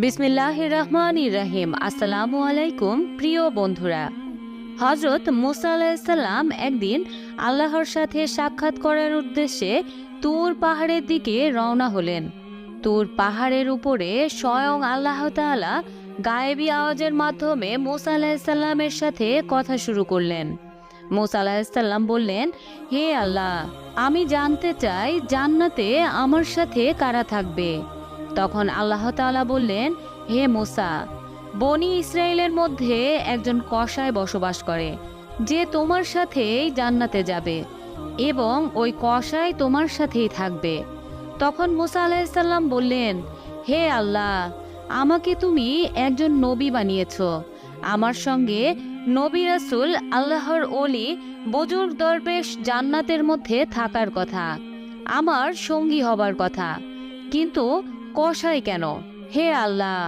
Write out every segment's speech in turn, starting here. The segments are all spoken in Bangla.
বিসমিল্লাহ রহমান রাহিম। আসসালামু আলাইকুম প্রিয় বন্ধুরা। হজরত মুসা আলাহিসাল্লাম একদিন আল্লাহর সাথে সাক্ষাৎ করার উদ্দেশ্যে তুর পাহাড়ের দিকে রওনা হলেন। তুর পাহাড়ের উপরে স্বয়ং আল্লাহ তাআলা গায়েবী আওয়াজের মাধ্যমে মুসা আলাহিসাল্লামের সাথে কথা শুরু করলেন। মুসা আলাহিসাল্লাম বললেন, হে আল্লাহ, আমি জানতে চাই জান্নাতে আমার সাথে কারা থাকবে? তখন আল্লাহ তাআলা বললেন, হে মোসা, বনি ইসরায়েলের মধ্যে একজন কসায় বসবাস করে, যে তোমার সাথেই জান্নাতে যাবে এবং ওই কসাই তোমার সাথেই থাকবে। তখন মোসা আলাহিসাল্লাম বললেন, হে আল্লাহ, আমাকে তুমি একজন নবী বানিয়েছ। আমার সঙ্গে নবী রাসুল আল্লাহর অলি বজুর দরবেশ জান্নাতের মধ্যে থাকার কথা, আমার সঙ্গী হবার কথা। কিন্তু কষাই কেন? হে আল্লাহ,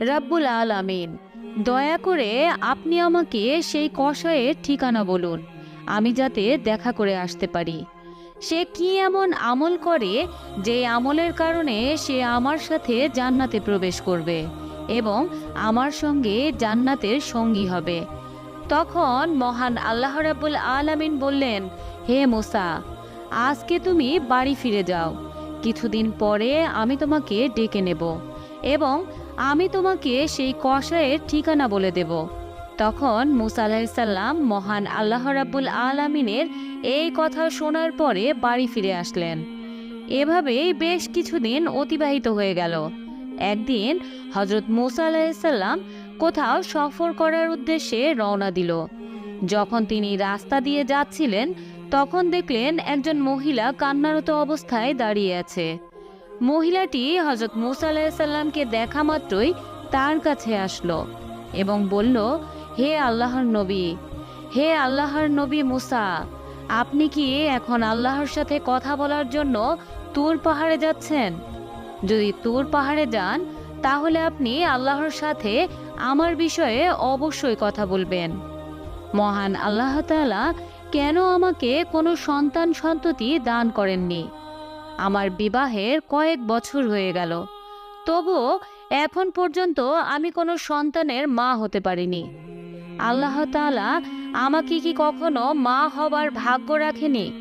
রাব্বুল আলামিন, দয়া করে আপনি আমাকে সেই কষায়ের ঠিকানা বলুন, আমি যাতে দেখা করে আসতে পারি। সে কি এমন আমল করে যে আমলের কারণে সে আমার সাথে জান্নাতে প্রবেশ করবে এবং আমার সঙ্গে জান্নাতের সঙ্গী হবে? তখন মহান আল্লাহ রাব্বুল আলামিন বললেন, হে মোসা, আজকে তুমি বাড়ি ফিরে যাও। কিছুদিন পরে আমি তোমাকে ডেকে নেব এবং আমি তোমাকে সেই কষায়ের ঠিকানা বলে দেব। তখন মুসা আলাহিসাল্লাম মহান আল্লাহ রাব্বুল আলামিনের এই কথা শোনার পরে বাড়ি ফিরে আসলেন। এভাবেই বেশ কিছুদিন অতিবাহিত হয়ে গেল। একদিন হজরত মুসা আলাহিসাল্লাম কোথাও সফর করার উদ্দেশ্যে রওনা দিল। যখন তিনি রাস্তা দিয়ে যাচ্ছিলেন তখন দেখলেন একজন মহিলা কান্নারত অবস্থায় দাঁড়িয়ে আছে। মহিলাটি হজরত মুসা আলাহিসাল্লামকে দেখা মাত্রই তার কাছে আসলো এবং বলল, হে আল্লাহর নবী, হে আল্লাহর নবী মুসা, আপনি কি এখন আল্লাহর সাথে কথা বলার জন্য তুর পাহাড়ে যাচ্ছেন? যদি তুর পাহাড়ে যান, তাহলে আপনি আল্লাহর সাথে আমার বিষয়ে অবশ্যই কথা বলবেন। মহান আল্লাহ তাআলা কেন আমাকে কোনো সন্তান সন্ততি দান করেননি? আমার বিবাহের কয়েক বছর হয়ে গেল। তবুও এখন পর্যন্ত আমি কোনো সন্তানের মা হতে পারিনি। আল্লাহ তাআলা আমাকে কি কখনো মা হবার ভাগ্য রাখেনি?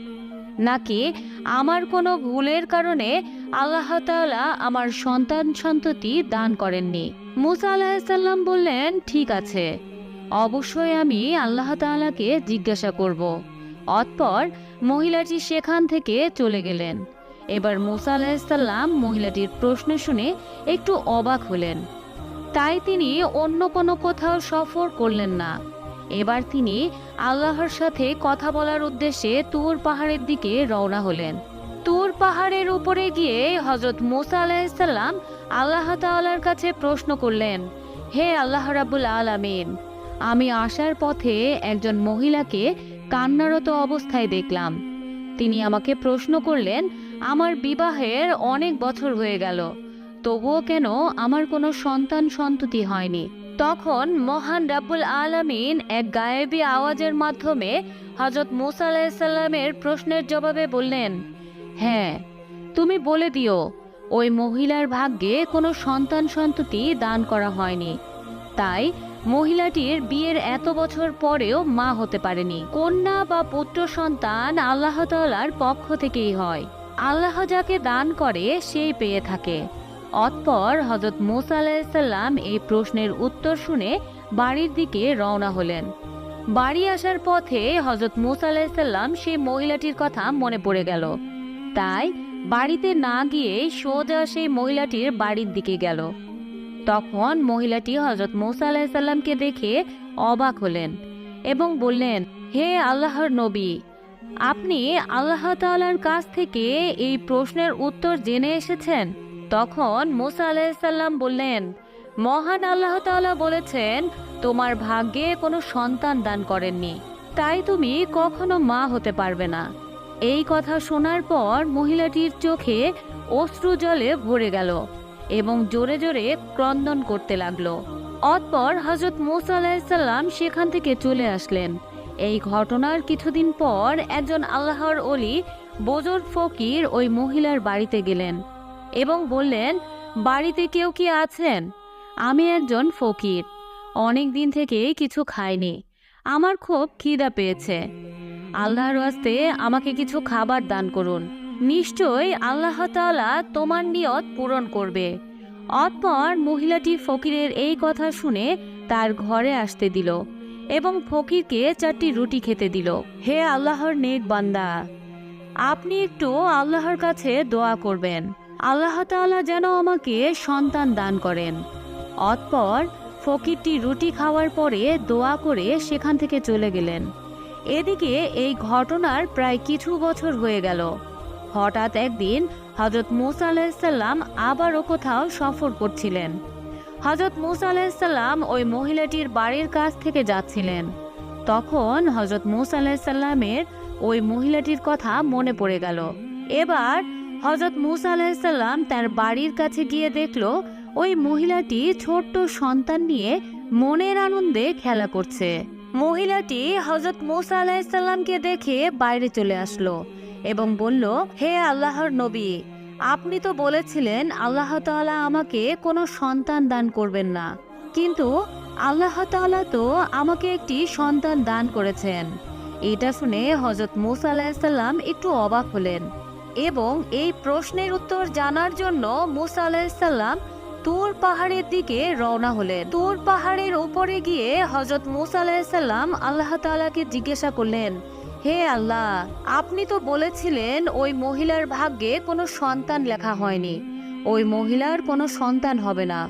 নাকি আমার কোনো ভুলের কারণে আল্লাহ তাআলা আমার সন্তান সন্ততি দান করেননি? মুসা আলাহিসাল্লাম বললেন, ঠিক আছে। অবশ্যই আমি আল্লাহ তাআলাকে জিজ্ঞাসা করব। অতপর মহিলাটি সেখান থেকে চলে গেলেন। এবার মুসা আলাহিসাল্লাম মহিলাটির প্রশ্ন শুনে একটু অবাক হলেন। তাই তিনি অন্য কোনো কোথাও সফর করলেন না। এবার তিনি আল্লাহর সাথে কথা বলার উদ্দেশ্যে তুর পাহাড়ের দিকে রওনা হলেন। তুর পাহাড়ের উপরে গিয়ে হজরত মোসা আলাহিসাল্লাম আল্লাহ তাআলার কাছে প্রশ্ন করলেন, হে আল্লাহ রাবুল আলামিন আমি আসার পথে একজন মহিলাকে কান্নারত অবস্থায় দেখলাম। তিনি আমাকে প্রশ্ন করলেন, আমার বিবাহের অনেক বছর হয়ে গেল, তবুও কেন আমার কোনো সন্তান সন্ততি হয়নি? তখন মহান রাব্বুল আলামিন এক গায়েবী আওয়াজের মাধ্যমে হজরত মুসা আলাহিসাল্লামের প্রশ্নের জবাবে বললেন হ্যাঁ তুমি বলে দিও, ওই মহিলার ভাগ্যে কোনো সন্তান সন্ততি দান করা হয়নি। তাই মহিলাটির বিয়ের এত বছর পরেও মা হতে পারেনি। কন্যা বা পুত্র সন্তান আল্লাহ তাআলার পক্ষ থেকেই হয়। আল্লাহ যাকে দান করে, সেই পেয়ে থাকে। অতপর হজরত মুসা আলাহিসাল্লাম এই প্রশ্নের উত্তর শুনে বাড়ির দিকে রওনা হলেন। বাড়ি আসার পথে হজরত মুসা আলাহিসাল্লাম সেই মহিলাটির কথা মনে পড়ে গেল। তাই বাড়িতে না গিয়ে সোজা সেই মহিলাটির বাড়ির দিকে গেল। তখন মহিলাটি হজরত মুসা আলাহিসাল্লামকে দেখে অবাক হলেন এবং বললেন, হে আল্লাহর নবী, আপনি আল্লাহ তাআলার কাছ থেকে এই প্রশ্নের উত্তর জেনে এসেছেন? তখন মোসা আলাহিসাল্লাম বললেন, মহান আল্লাহ তাআলা বলেছেন, তোমার ভাগ্যে কোনো সন্তান দান করেননি, তাই তুমি কখনো মা হতে পারবে না। এই কথা শোনার পর মহিলাটির চোখে অশ্রু জলে ভরে গেল। এবং জোরে জোরে ক্রন্দন করতে লাগল। অতপর হজরত মুসা আলাহিসাল্লাম সেখান থেকে চলে আসলেন। এই ঘটনার কিছুদিন পর একজন আল্লাহর অলি বোজর ফকির ওই মহিলার বাড়িতে গেলেন এবং বললেন, বাড়িতে কেউ কি আছেন? আমি একজন ফকির। অনেক দিন থেকে কিছু খাইনি। আমার খুব খিদা পেয়েছে। আল্লাহর ওয়াস্তে আমাকে কিছু খাবার দান করুন। নিশ্চয়ই আল্লাহ তাআলা তোমার নিয়ত পূরণ করবে। অতপর মহিলাটি ফকিরের এই কথা শুনে তার ঘরে আসতে দিল এবং ফকিরকে চারটি রুটি খেতে দিল। হে আল্লাহর নেক বান্দা, আপনি একটু আল্লাহর কাছে দোয়া করবেন। আল্লাহ তাআলা যেন আমাকে সন্তান দান করেন। অতপর ফকিরটি রুটি খাওয়ার পরে দোয়া করে সেখান থেকে চলে গেলেন। এদিকে এই ঘটনার প্রায় কিছু বছর হয়ে গেল। হঠাৎ একদিন হজরত মুসা আলাহিসাল্লাম আবারও কোথাও সফর করছিলেন। হজরত মুসা আলাহিসাল্লাম ওই মহিলাটির বাড়ির কাছ থেকে যাচ্ছিলেন। তখন হজরত মুসা আলাহিসাল্লামের ওই মহিলাটির কথা মনে পড়ে গেল। এবার হজরত মুসা আলাহিসাল্লাম তার বাড়ির কাছে গিয়ে দেখল ওই মহিলাটি ছোট্ট সন্তান নিয়ে মনের আনন্দে খেলা করছে। মহিলাটি হজরত মুসা আলাহিসাল্লামকে দেখে বাইরে চলে আসলো। এবং বলল, হে আল্লাহর নবী, আপনি তো বলেছিলেন, আল্লাহ তাআলা আমাকে কোনো সন্তান দান করবেন না। কিন্তু আল্লাহ তাআলা তো আমাকে একটি সন্তান দান করেছেন। এটা শুনে হজরত মুসা আলাহিসাল্লাম একটু অবাক হলেন এবং এই প্রশ্নের উত্তর জানার জন্য মুসা আলাহিসাল্লাম তুর পাহাড়ের দিকে রওনা হলেন। তুর পাহাড়ের উপরে গিয়ে হজরত মুসা আলাহিসাল্লাম আল্লাহ তাআলাকে জিজ্ঞাসা করলেন হে আল্লাহ, আপনি তো বলেছিলেন ওই মহিলার ভাগ্যে কোনো সন্তান লেখা হয়নি। ওই মহিলার কোনো সন্তান হবে না।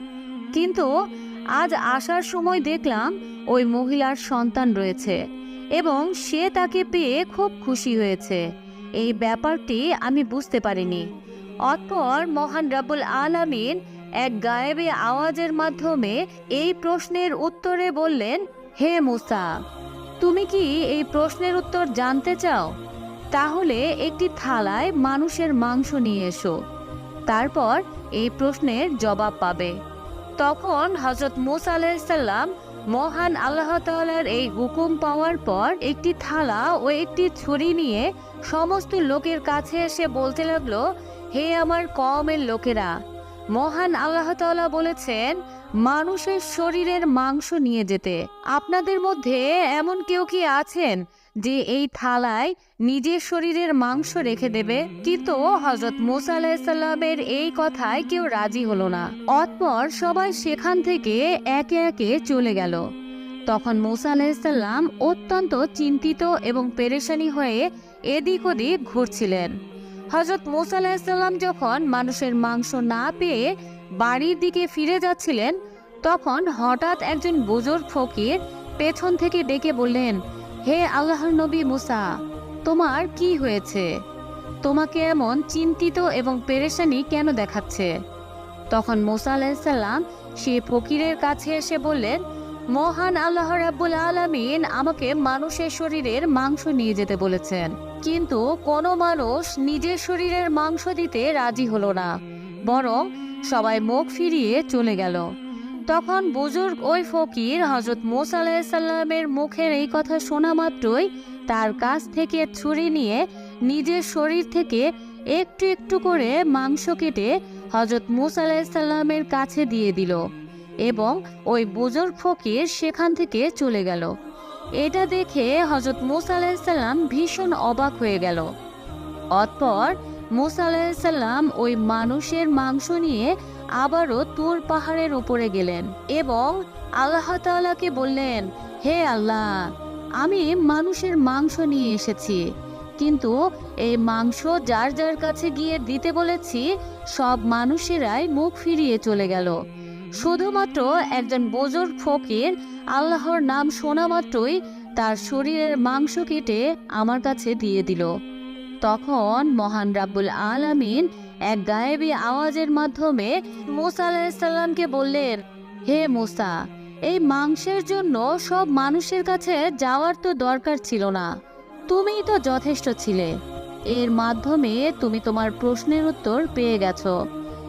কিন্তু আজ আসার সময় দেখলাম ওই মহিলার সন্তান রয়েছে এবং সে তাকে পেয়ে খুব খুশি হয়েছে। এই ব্যাপারটি আমি বুঝতে পারিনি। অতপর মহান রাবুল আলামিন এক গায়েবী আওয়াজের মাধ্যমে এই প্রশ্নের উত্তরে বললেন, হে মুসা তুমি কি এই প্রশ্নের উত্তর জানতে চাও? তাহলে একটি থালায় মানুষের মাংস নিয়ে এসো। তারপর এই প্রশ্নের জবাব পাবে। তখন হজরত মুসা আলাইসাল্লাম মহান আল্লাহ তাআলার এই হুকুম পাওয়ার পর একটি থালা ও একটি ছুরি নিয়ে সমস্ত লোকের কাছে এসে বলতে লাগল, হে আমার কমের লোকেরা, মহান আল্লাহ বলেছেন মানুষের শরীরের মাংস নিয়ে যেতে। আপনাদের মধ্যে এমন কেউ কি আছেন যে এই থালায় নিজের শরীরের মাংস রেখে দেবে? কিন্তু হজরত মুসা এই কথায় কেউ রাজি হলো না। অতপর সবাই সেখান থেকে একে একে চলে গেল। তখন মুসা আলাহিসাল্লাম অত্যন্ত চিন্তিত এবং পেরেশানি হয়ে এদিক ওদিক ঘুরছিলেন। হজরত মুসা আলাহিসাল্লাম যখন মানুষের মাংস না পেয়ে বাড়ির দিকে ফিরে যাচ্ছিলেন, তখন হঠাৎ একজন বুজুর্গ ফকির পেছন থেকে ডেকে বললেন, হে আল্লাহর নবী মুসা, তোমার কি হয়েছে? তোমাকে এমন চিন্তিত এবং পেরেশানি কেন দেখাচ্ছে? তখন মোসা আলাইসাল্লাম সে ফকিরের কাছে এসে বললেন, মহান আল্লাহ রাব্বুল আলামিন আমাকে মানুষের শরীরের মাংস নিয়ে যেতে বলেছেন, কিন্তু কোনো মানুষ নিজের শরীরের মাংস দিতে রাজি হলো না। বরং সবাই মুখ ফিরিয়ে চলে গেল। তখন বুজুর্গ ওই ফকির হজরত মোসা আলাহিসাল্লামের মুখের এই কথা শোনা মাত্রই তার কাছ থেকে ছুরি নিয়ে নিজের শরীর থেকে একটু একটু করে মাংস কেটে হজরত মুসা আলাহিসাল্লামের কাছে দিয়ে দিল এবং ওই বুজুর্গ ফকির সেখান থেকে চলে গেল। এটা দেখে হজরত মুসা আলাহিসাল্লাম ভীষণ অবাক হয়ে গেল। অতপর মুসা আলাহিসাল্লাম ওই মানুষের মাংস নিয়ে আবারও তুর পাহাড়ের উপরে গেলেন এবং আল্লাহ তাআলাকে বললেন, হে আল্লাহ, আমি মানুষের মাংস নিয়ে এসেছি, কিন্তু এই মাংস যার যার কাছে গিয়ে দিতে বলেছি, সব মানুষেরাই মুখ ফিরিয়ে চলে গেল। শুধুমাত্র একজন বুজুর্গ ফকির আল্লাহর নাম শোনা মাত্রই তার শরীরের মাংস কেটে আমার কাছে দিয়ে দিল। তখন মহান রাব্বুল আলামিন এক গায়েবী আওয়াজের মাধ্যমে মুসা আলাহিসাল্লামকে বললেন, হে মুসা, এই মাংসের জন্য সব মানুষের কাছে যাওয়ার তো দরকার ছিল না। তুমিই তো যথেষ্ট ছিলে। এর মাধ্যমে তুমি তোমার প্রশ্নের উত্তর পেয়ে গেছো।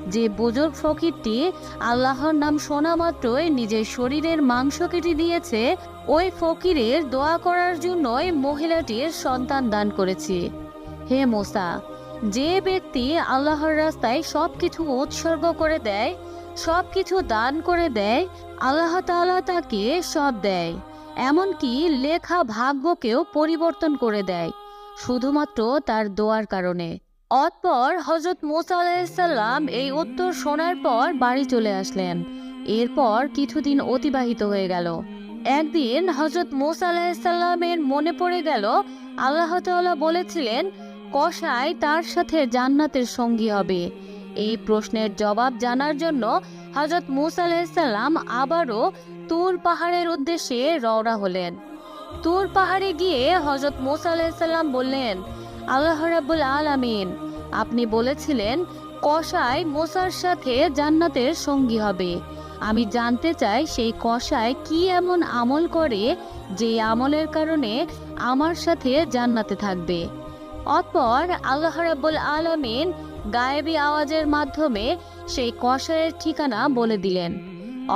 যে বুজুর্গ ফকিরটি আল্লাহর নাম শোনা মাত্রই নিজের শরীরের মাংস কেটে দিয়েছে, ওই ফকিরের দোয়া করার জন্যই মহিলাটির সন্তান দান করেছি। হে মোসা, যে ব্যক্তি আল্লাহর রাস্তায় সব কিছু উৎসর্গ করে দেয় সব কিছু দান করে দেয়, আল্লাহ তাআলা তাকে সব দেয়, এমনকি লেখা ভাগ্যকেও পরিবর্তন করে দেয়, শুধুমাত্র তার দোয়ার কারণে। অতপর হজরত মুসা আলাইসাল্লাম এই উত্তর শোনার পর বাড়ি চলে আসলেন। এরপর কিছুদিন অতিবাহিত হয়ে গেল। একদিন হজরত মুসা আলাইসাল্লামের মনে পড়ে গেল, আল্লাহ তাআলা বলেছিলেন কসাই তার সাথে জান্নাতের সঙ্গী হবে। এই প্রশ্নের জবাব জানার জন্য হজরত মুসা আলাইসাল্লাম আবারও তুর পাহাড়ের উদ্দেশ্যে রওনা হলেন। তুর পাহাড়ে গিয়ে হজরত মুসা আলাইসাল্লাম বললেন, আল্লাহ রাব্বুল আলামিন, আপনি বলেছিলেন, কসাই মোসার সাথে জান্নাতের সঙ্গী হবে। আমি জানতে চাই সেই কসাই কি এমন আমল করে যে আমলের কারণে আমার সাথে জান্নাতে থাকবে। অতপর আল্লাহ রাব্বুল আলামিন গায়েবী আওয়াজের মাধ্যমে সেই কসাইয়ের ঠিকানা বলে দিলেন।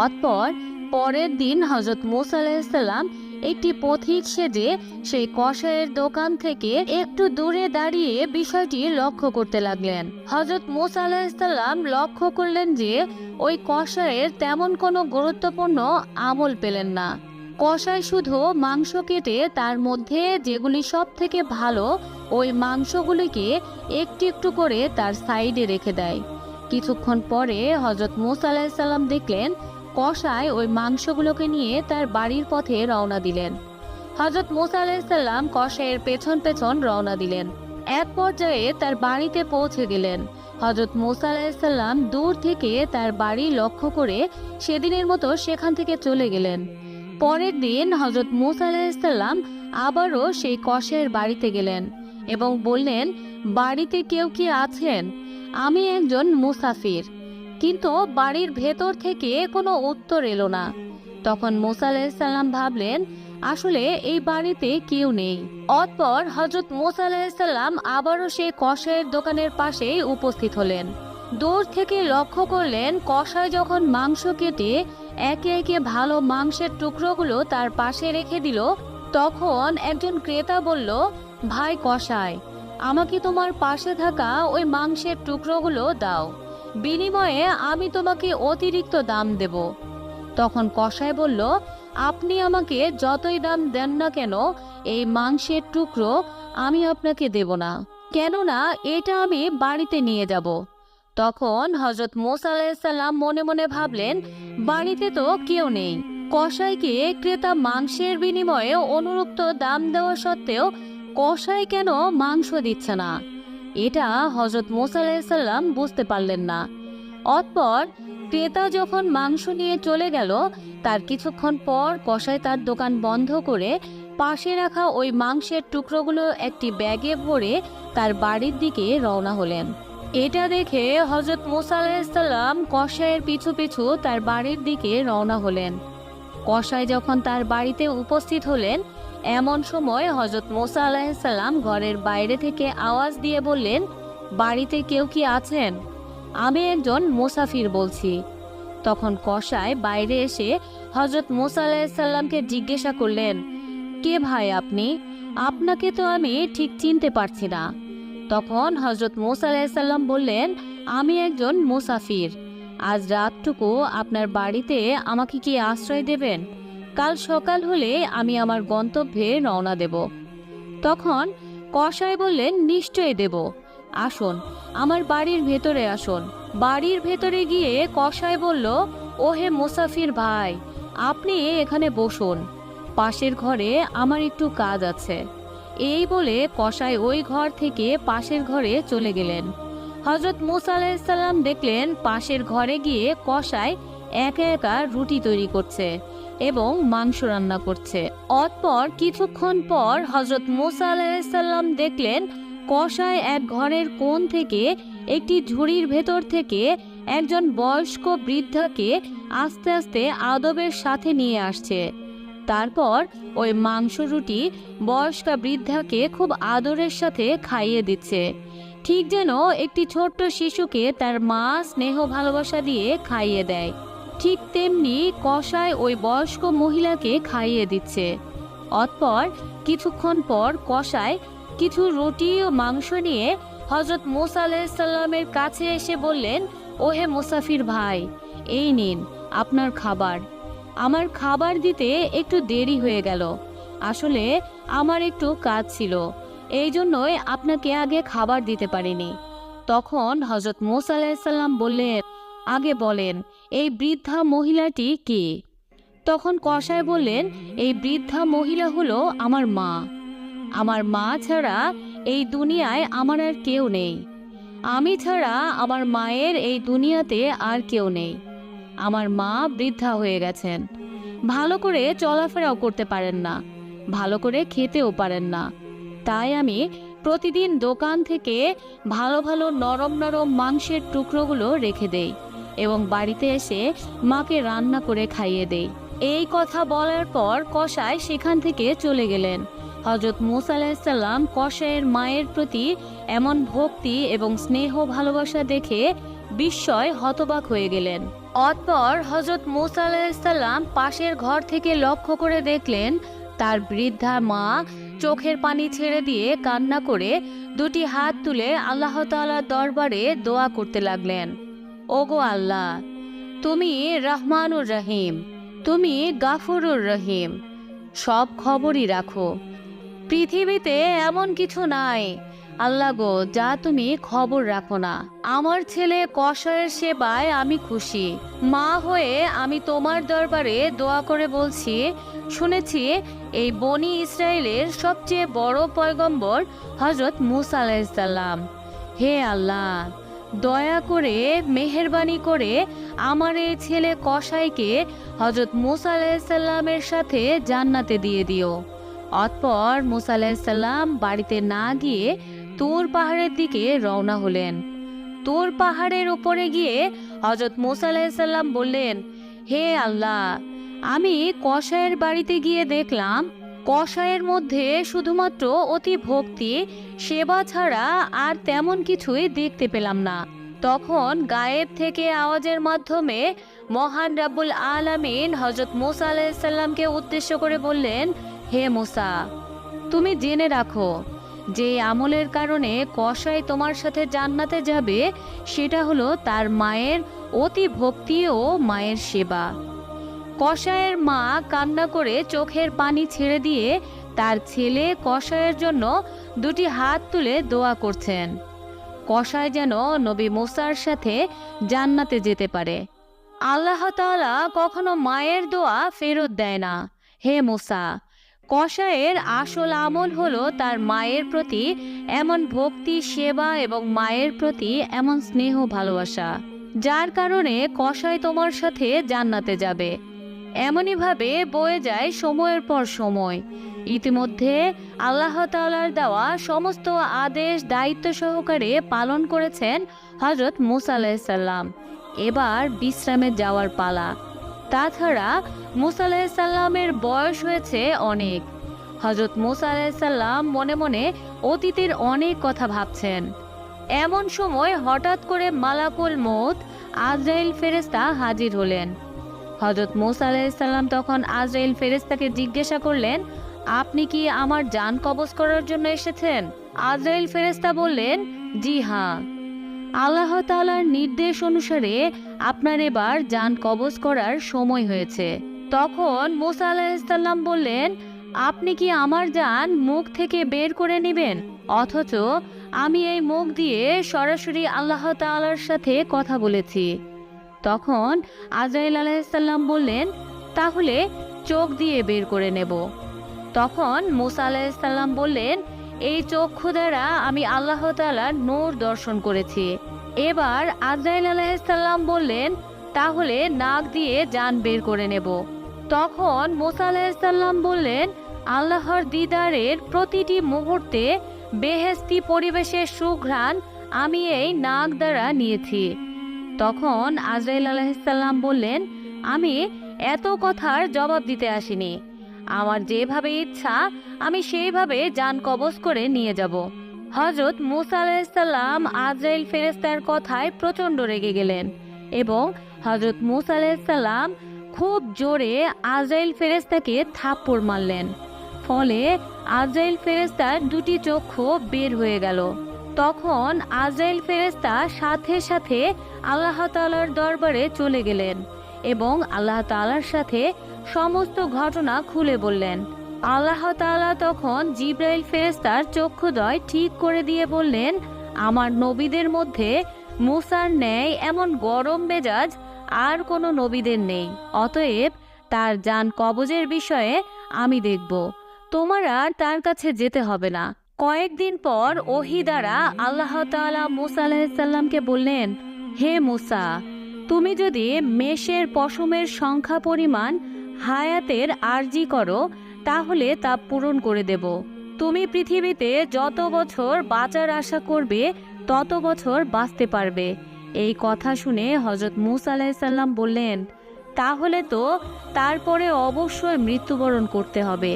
অতপর পরের দিন হজরত মুসা আলাইসাল্লাম একটি পথিক সেজে সেই কসাইয়ের দোকান থেকে একটু দূরে দাঁড়িয়ে বিষয়টি লক্ষ্য করতে লাগলেন। হজরত মুসা আলাহিসাল্লাম লক্ষ্য করলেন যে ওই কসাইয়ের তেমন কোনো গুরুত্বপূর্ণ আমল পেলেন না। কসাই শুধু মাংস কেটে তার মধ্যে যেগুলি সব থেকে ভালো, ওই মাংসগুলিকে একটু একটু করে তার সাইডে রেখে দেয়। কিছুক্ষণ পরে হজরত মুসা দেখলেন, কষায় ওই মাংসগুলোকে নিয়ে তার বাড়ির পথে রওনা দিলেন। হজরত মুসা কসাইয়ের পেছন পেছন রওনা দিলেন। এক পর্যায়ে তার বাড়িতে পৌঁছে গেলেন। হজরত মুসা দূর থেকে তার বাড়ি লক্ষ্য করে সেদিনের মতো সেখান থেকে চলে গেলেন। পরের দিন হজরত মুসা আলাইসাল্লাম আবারও সেই কসাইয়ের বাড়িতে গেলেন এবং বললেন, বাড়িতে কেউ কি আছেন? আমি একজন মুসাফির। কিন্তু বাড়ির ভেতর থেকে কোনো উত্তর এলো না। তখন মোসা ভাবলেন, আসলে এই বাড়িতে কেউ নেই। অতপর হজরত মোসা আবারও সেই কষাইয়ের দোকানের পাশেই উপস্থিত হলেন। দূর থেকে লক্ষ্য করলেন কষাই যখন মাংস কেটে একে একে ভালো মাংসের টুকরোগুলো তার পাশে রেখে দিল, তখন একজন ক্রেতা বলল, ভাই কষাই আমাকে তোমার পাশে থাকা ওই মাংসের টুকরোগুলো দাও, বিনিময়ে আমি তোমাকে অতিরিক্ত দাম দেব। তখন কষায় বলল, আপনি আমাকে যতই দাম দেন না কেন, এই মাংসের টুকরো আমি আপনাকে দেব না। কেননা এটা আমি বাড়িতে নিয়ে যাব। তখন হজরত মোসা আলাইসাল্লাম মনে মনে ভাবলেন, বাড়িতে তো কেউ নেই। কসাইকে ক্রেতা মাংসের বিনিময়ে অনুরুক্ত দাম দেওয়া সত্ত্বেও কসাই কেন মাংস দিচ্ছে না? এটা হজরত মোসা আলাইসাল্লাম বুঝতে পারলেন না। অতপর ক্রেতা যখন মাংস নিয়ে চলে গেল, তার কিছুক্ষণ পর কসাই তার দোকান বন্ধ করে পাশে রাখা ওই মাংসের টুকরোগুলো একটি ব্যাগে ভরে তার বাড়ির দিকে রওনা হলেন। এটা দেখে হজরত মোসা আলাইসাল্লাম কসাইয়ের পিছু পিছু তার বাড়ির দিকে রওনা হলেন। কসাই যখন তার বাড়িতে উপস্থিত হলেন, এমন সময় হজরত মোসা আলাহিসাল্লাম ঘরের বাইরে থেকে আওয়াজ দিয়ে বললেন, বাড়িতে কেউ কি আছেন? আমি একজন মোসাফির বলছি। তখন কসাই বাইরে এসে হজরত মোসা আলাহিসাল্লামকে জিজ্ঞাসা করলেন, কে ভাই আপনি? আপনাকে তো আমি ঠিক চিনতে পারছি না। তখন হজরত মোসা আলাইসাল্লাম বললেন, আমি একজন মুসাফির। আজ রাতটুকু আপনার বাড়িতে আমাকে কি আশ্রয় দেবেন? কাল সকাল হলে আমি আমার গন্তব্যে রওনা দেব। তখন কসাই বললেন নিশ্চয়ই দেব। আসুন, আমার বাড়ির ভেতরে আসুন। বাড়ির ভেতরে গিয়ে কসাই বলল, ওহে মুসাফির ভাই, আপনি এখানে বসুন। পাশের ঘরে আমার একটু কাজ আছে। এই বলে কসাই ওই ঘর থেকে পাশের ঘরে চলে গেলেন। হজরত মুসা আলাইসাল্লাম দেখলেন পাশের ঘরে গিয়ে কসাই একা একা রুটি তৈরি করছে এবং মাংস রান্না করছে। অতপর কিছুক্ষণ পর হজরত মুসা আলাইসাল্লাম দেখলেন কষায় এক ঘরের কোণ থেকে একটি ঝুড়ির ভেতর থেকে একজন বয়স্ক বৃদ্ধাকে আস্তে আস্তে আদবের সাথে নিয়ে আসছে। তারপর ওই মাংস রুটি বয়স্কা বৃদ্ধাকে খুব আদরের সাথে খাইয়ে দিচ্ছে। ঠিক যেন একটি ছোট্ট শিশুকে তার মা স্নেহ ভালোবাসা দিয়ে খাইয়ে দেয়। ঠিক তেমনি কষায় ওই বয়স্ক মহিলাকে খাইয়ে দিচ্ছে। অতপর কিছুক্ষণ পর কষায় কিছু রুটি ও মাংস নিয়ে হজরত মোসা আলাইসাল্লামের কাছে এসে বললেন, ওহে মোসাফির ভাই, এই নিন আপনার খাবার। আমার খাবার দিতে একটু দেরি হয়ে গেল। আসলে আমার একটু কাজ ছিল, এই জন্যই আপনাকে আগে খাবার দিতে পারিনি। তখন হজরত মোসা বললেন, আগে বলেন, এই বৃদ্ধা মহিলাটি কে? তখন কসাই বললেন, এই বৃদ্ধা মহিলা হলো আমার মা। আমার মা ছাড়া এই দুনিয়ায় আমার আর কেউ নেই। আমি ছাড়া আমার মায়ের এই দুনিয়াতে আর কেউ নেই। আমার মা বৃদ্ধা হয়ে গেছেন। ভালো করে চলাফেরাও করতে পারেন না, ভালো করে খেতেও পারেন না। তাই আমি প্রতিদিন দোকান থেকে ভালো ভালো নরম নরম মাংসের টুকরোগুলো রেখে দেই এবং বাড়িতে এসে মাকে রান্না করে খাইয়ে দেই। এই কথা বলার পর কসাই সেখান থেকে চলে গেলেন। হজরত মুসা কসাইয়ের মায়ের প্রতি এমন ভক্তি এবং স্নেহ ভালোবাসা দেখে বিস্ময় হতবাক হয়ে গেলেন। অতপর হজরত মুসা আলাহিসাল্লাম পাশের ঘর থেকে লক্ষ্য করে দেখলেন, তার বৃদ্ধা মা চোখের পানি ছেড়ে দিয়ে কান্না করে দুটি হাত তুলে আল্লাহ তাআলার দরবারে দোয়া করতে লাগলেন। ওগো আল্লাহ, তুমি রহমানুর রহিম, তুমি গাফরুর রহিম, সব খবরই রাখো। পৃথিবীতে এমন কিছু নাই আল্লাহ গো, যা তুমি খবর রাখো না। আমার ছেলে কষয়ের সেবায় আমি খুশি। মা হয়ে আমি তোমার দরবারে দোয়া করে বলছি, শুনেছি এই বনি ইসরায়েলের সবচেয়ে বড় পয়গম্বর হজরত মুসা আলাইসাল্লাম হে আল্লাহ, দয়া করে, মেহেরবানি করে আমার এই ছেলে কসাইকে হজরত মুসা আলাইসাল্লামের সাথে জান্নাতে দিয়ে দিও। অতপর মুসা আলাইসাল্লাম বাড়িতে না গিয়ে তুর পাহাড়ের দিকে রওনা হলেন। তোর পাহাড়ের উপরে গিয়ে হজরত মুসা বললেন, হে আল্লাহ, আমি কসাইয়ের বাড়িতে গিয়ে দেখলাম, কসাইয়ের মধ্যে শুধুমাত্র অতি ভক্তি, সেবা ছাড়া আর তেমন কিছুই দেখতে পেলাম না। তখন গায়েব থেকে আওয়াজের মাধ্যমে মহান রাব্বুল আলামিন হজরত মোসা আলাইসাল্লামকে উদ্দেশ্য করে বললেন, হে মোসা, তুমি জেনে রাখো যে আমলের কারণে কসাই তোমার সাথে জান্নাতে যাবে, সেটা হলো তার মায়ের অতি ভক্তি ও মায়ের সেবা। কসাইয়ের মা কান্না করে চোখের পানি ছেড়ে দিয়ে তার ছেলে কসাইয়ের জন্য দুটি হাত তুলে দোয়া করছেন। কসাই যেন নবী মোসার সাথে জান্নাতে যেতে পারে। আল্লাহ তাআলা কখনো মায়ের দোয়া ফেরত দেয় না। হে মোসা কসাইয়ের আসল আমল হলো তার মায়ের প্রতি এমন ভক্তি, সেবা এবং মায়ের প্রতি এমন স্নেহ, ভালোবাসা। যার কারণে কসাই তোমার সাথে জান্নাতে যাবে। এমনইভাবে বয়ে যায় সময়ের পর সময়। ইতিমধ্যে আল্লাহ তাআলার দেওয়া সমস্ত আদেশ, দায়িত্ব সহকারে পালন করেছেন হজরত মুসা আলাইসাল্লাম এবার বিশ্রামে যাওয়ার পালা। তাছাড়া মুসা আলাইসাল্লামের বয়স হয়েছে অনেক। হজরত মুসা আলাইসাল্লাম মনে মনে অতীতের অনেক কথা ভাবছেন। এমন সময় হঠাৎ করে মালাকুল মত আজরাইল ফেরেস্তা হাজির হলেন। হজরত মোসা আলাইসাল্লাম তখন আজরাইল ফেরেস্তাকে জিজ্ঞাসা করলেন, আপনি কি আমার যান কবজ করার জন্য এসেছেন? আজরাইল ফেরেস্তা বললেন, জি হ্যাঁ। আল্লাহ তাআলার নির্দেশ অনুসারে আপনার এবার যান কবজ করার সময় হয়েছে। তখন মোসা আলাহিসাল্লাম বললেন, আপনি কি আমার যান মুখ থেকে বের করে নেবেন? অথচ আমি এই মুখ দিয়ে সরাসরি আল্লাহ তাআলার সাথে কথা বলেছি। তখন আজরাইল আলাইসাল্লাম বললেন, তাহলে চোখ দিয়ে বের করে নেব। তখন মোসা আলাইসাল্লাম বললেন এই চক্ষু দ্বারা আমি আল্লাহ তাআলার নূর দর্শন করেছি। এবার আজরাইল আলাইসাল্লাম বললেন, তাহলে নাক দিয়ে যান বের করে নেব। তখন মোসা আলাহিসাল্লাম বললেন, আল্লাহর দিদারের প্রতিটি মুহূর্তে বেহেস্তি পরিবেশের সুঘ্রাণ আমি এই নাক দ্বারা নিয়েছি। তখন আজরাইল আলাহিসাল্লাম বললেন, আমি এত কথার জবাব দিতে আসিনি। আমার যেভাবে ইচ্ছা, আমি সেইভাবে যান কবজ করে নিয়ে যাব। হজরত মুসা আলাইসাল্লাম আজরাইল ফেরেস্তার কথায় প্রচণ্ড রেগে গেলেন এবং হজরত মুসা আলাইসাল্লাম খুব জোরে আজরাইল ফেরেস্তাকে থাপ্পড় মারলেন। ফলে আজরাইল ফেরেস্তার দুটি চক্ষু বের হয়ে গেল। তখন আজরাইল ফেরেস্তা সাথে সাথে আল্লাহ তাআলার দরবারে চলে গেলেন। এবং আল্লাহ তাআলার সাথে সমস্ত ঘটনা খুলে বললেন। আল্লাহ তাআলা তখন জিব্রাইল ফেরেস্তার চক্ষুদয় ঠিক করে দিয়ে বললেন, আমার নবীদের মধ্যে মুসার ন্যায় এমন গরম মেজাজ আর কোনো নবীদের নেই। অতএব তার যান কবজের বিষয়ে আমি দেখব। তোমার আর তার কাছে যেতে হবে না। কয়েকদিন পর ওহি দ্বারা আল্লাহ তাআলা মুসা আলাহিসাল্লামকে বললেন, হে মুসা তুমি যদি মেষের পশমের সংখ্যা পরিমাণ হায়াতের আরজি করো, তাহলে তা পূরণ করে দেব। তুমি পৃথিবীতে যত বছর বাঁচার আশা করবে, তত বছর বাঁচতে পারবে। এই কথা শুনে হজরত মুসা আলাহিসাল্লাম বললেন, তাহলে তো তারপরে অবশ্যই মৃত্যুবরণ করতে হবে।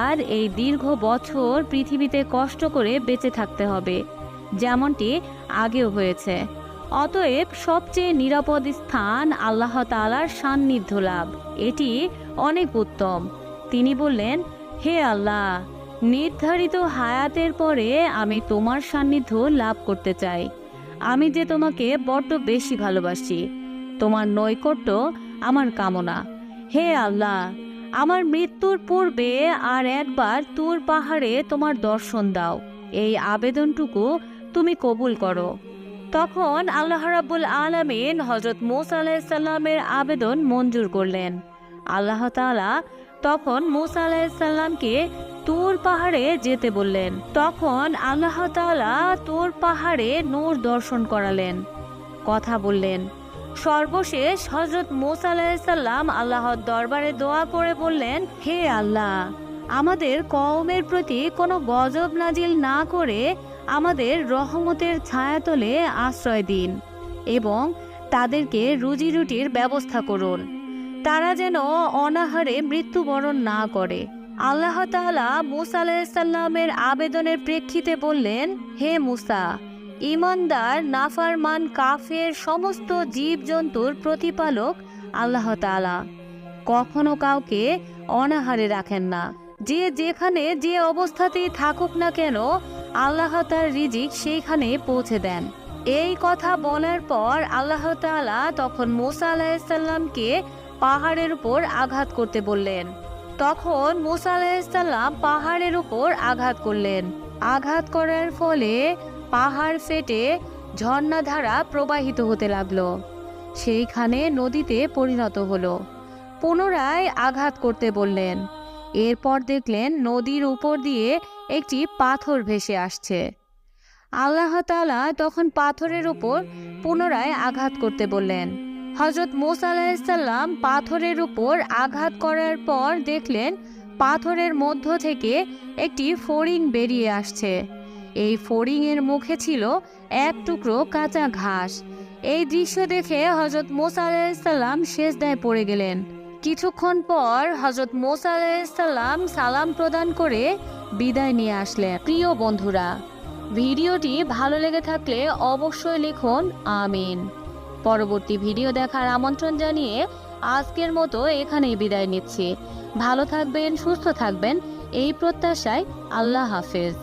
আর এই দীর্ঘ বছর পৃথিবীতে কষ্ট করে বেঁচে থাকতে হবে, যেমনটি আগেও হয়েছে। অতএব সবচেয়ে নিরাপদ স্থান আল্লাহ তাআলার সান্নিধ্য লাভ। এটি অনেক উত্তম। তিনি বললেন, হে আল্লাহ, নির্ধারিত হায়াতের পরে আমি তোমার সান্নিধ্য লাভ করতে চাই। আমি যে তোমাকে বড্ড বেশি ভালোবাসি, তোমার নৈকট্য আমার কামনা। হে আল্লাহ, আমার মৃত্যুর পূর্বে আর একবার তুর পাহাড়ে তোমার দর্শন দাও। এই আবেদনটুকু তুমি কবুল করো। তখন আল্লাহ রাব্বুল আলামিন হজরত মুসা আলাইসাল্লামের আবেদন মঞ্জুর করলেন। আল্লাহ তাআলা তখন মুসা আলাইসাল্লামকে তোর পাহাড়ে যেতে বললেন। তখন আল্লাহ তাআলা তোর পাহাড়ে নূর দর্শন করালেন। কথা বললেন। সর্বশেষ হজরত মোসা আলাহিসাল্লাম আল্লাহর দরবারে দোয়া করে বললেন, হে আল্লাহ, আমাদের কওমের প্রতি কোনো গজব নাজিল না করে আমাদের রহমতের ছায়াতলে আশ্রয় দিন এবং তাদেরকে রুজি রুটির ব্যবস্থা করুন। তারা যেন অনাহারে মৃত্যুবরণ না করে। আল্লাহ তাআলা মুসা আলাহিসাল্লামের আবেদনের প্রেক্ষিতে বললেন, হে মুসা ইমানদার নাফারমান, কাফের সমস্ত জীবজন্তুর প্রতিপালক আল্লাহ তাআলা। কখনো কাউকে অনাহারে রাখেন না। যে যেখানে যে অবস্থাতেই থাকুক না কেন আল্লাহ তার রিজিক সেইখানে পৌঁছে দেন। এই কথা বলার পর আল্লাহ তাআলা তখন মোসা আলাহিসাল্লামকে পাহাড়ের উপর আঘাত করতে বললেন। তখন মোসা আলাহিসাল্লাম পাহাড়ের উপর আঘাত করলেন। আঘাত করার ফলে পাহাড় ফেটে ঝর্ণাধারা প্রবাহিত হতে লাগল। সেইখানে নদীতে পরিণত হলো। পুনরায় আঘাত করতে বললেন। এরপর দেখলেন নদীর উপর দিয়ে একটি পাথর ভেসে আসছে। আল্লাহ তাআলা তখন পাথরের উপর পুনরায় আঘাত করতে বললেন। হজরত মোসা পাথরের উপর আঘাত করার পর দেখলেন পাথরের মধ্য থেকে একটি ফড়িং বেরিয়ে আসছে। এই ফড়িংয়ের মুখে ছিল এক টুকরো কাঁচা ঘাস। এই দৃশ্য দেখে হজরত মোসা আলাহিসাল্লাম শেষদায় পড়ে গেলেন। কিছুক্ষণ পর হজরত মোসা আলাহিসাল্লাম সালাম প্রদান করে বিদায় নিয়ে আসলেন। প্রিয় বন্ধুরা, ভিডিওটি ভালো লেগে থাকলে অবশ্যই লিখুন আমিন। পরবর্তী ভিডিও দেখার আমন্ত্রণ জানিয়ে আজকের মতো এখানেই বিদায় নিচ্ছি। ভালো থাকবেন, সুস্থ থাকবেন, এই প্রত্যাশায় আল্লাহ হাফেজ।